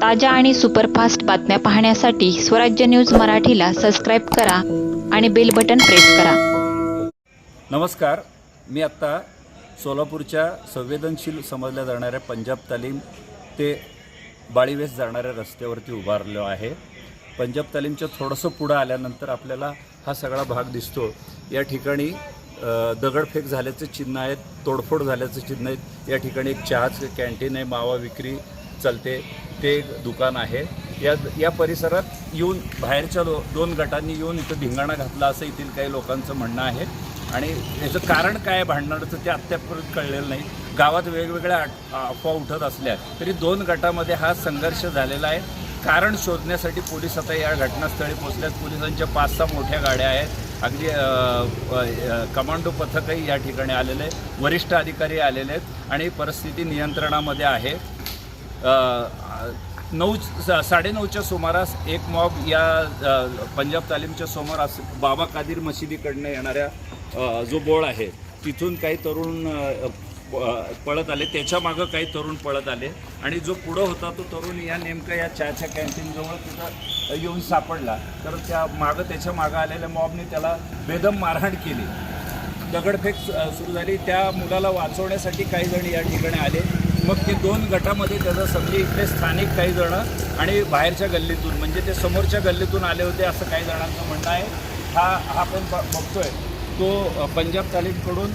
ताज्या आणि सुपरफास्ट बातम्या पाहण्यासाठी स्वराज्य न्यूज मराठीला सबस्क्राईब करा आणि बेल बटन प्रेस करा. नमस्कार. मी आत्ता सोलापूरच्या संवेदनशील समजल्या जाणाऱ्या पंजाब तालीम ते बाळीवेस जाणाऱ्या रस्त्यावरती उभारलो आहे. पंजाब तालीमच्या थोडंसं पुढं आल्यानंतर आपल्याला हा सगळा भाग दिसतो. या ठिकाणी दगडफेक झाल्याचं चिन्ह आहेत तोडफोड झाल्याचं चिन्ह आहेत. या ठिकाणी एक चहाचं कॅन्टीन आहे मावा विक्री चालते ते एक दुकान आहे. या या परिसरात येऊन बाहेरच्या दो दोन गटांनी येऊन इथं धिंगाणा घातला असं येथील काही लोकांचं म्हणणं आहे. आणि याचं कारण काय भांडणाचं ते अद्यापर्यंत कळलेलं नाही. गावात वेगवेगळ्या अफवा उठत असल्या तरी दोन गटामध्ये हा संघर्ष झालेला आहे. कारण शोधण्यासाठी पोलीस आता या घटनास्थळी पोचल्यात पोलिसांच्या पाच सहा मोठ्या गाड्या आहेत. अगदी कमांडो पथकही या ठिकाणी आलेलं आहे वरिष्ठ अधिकारी आलेले आहेत. आणि परिस्थिती नियंत्रणामध्ये आहे. नऊ सा- साडेनऊच्या सुमारास एक मॉब या पंजाब तालीमच्या समोर अस बाबा कादीर मशिदीकडनं येणाऱ्या जो बोळ आहे तिथून काही तरुण प- पळत आले. त्याच्या मागं काही तरुण पळत आले. आणि जो पुढं होता तो तरुण या नेमकं या चहाच्या कॅन्टीनजवळ तिथं येऊन सापडला. तर त्या मागं त्याच्या मागं आलेल्या मॉबने त्याला बेदम मारहाण केली. दगडफेक सुरू झाली. त्या मुलाला वाचवण्यासाठी काही जण या ठिकाणी आले. मग ते दोन गटामध्ये त्याचं समजे इथले स्थानिक काही जण आणि बाहेरच्या गल्लीतून म्हणजे ते समोरच्या गल्लीतून आले होते असं काही जणांचं म्हणणं आहे. हा हा आपण ब- बघतोय. तो पंजाब तालीमकडून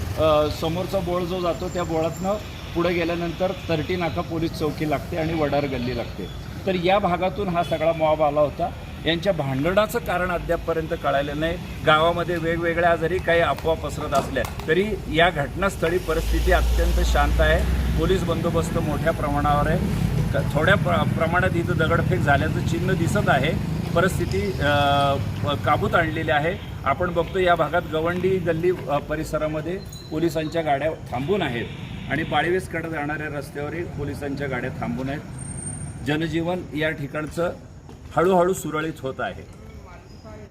समोरचा बोळ जो जातो त्या बोळातनं पुढे गेल्यानंतर तर्टी नाका पोलीस चौकी लागते आणि वडार गल्ली लागते. तर या भागातून हा सगळा मॉब आला होता. यांच्या भांडणाचं कारण अद्यापपर्यंत कळालं नाही. गावामध्ये वेगवेगळ्या जरी काही अफवा पसरत असल्या तरी या घटनास्थळी परिस्थिती अत्यंत शांत आहे. पोलीस बंदोबस्त मोठ्या प्रमाणावर आहे. थोड्या प्र प्रमाणात इथं दगडफेक झाल्याचं चिन्ह दिसत आहे. परिस्थिती काबूत आणलेली आहे. आपण बघतो या भागात गवंडी गल्ली परिसरामध्ये पोलिसांच्या गाड्या थांबून आहेत. आणि पाळीवेसकडे जाणाऱ्या रस्त्यावरही पोलिसांच्या गाड्या थांबून आहेत. जनजीवन या ठिकाणचं हळूहळू सुरळीत होत आहे.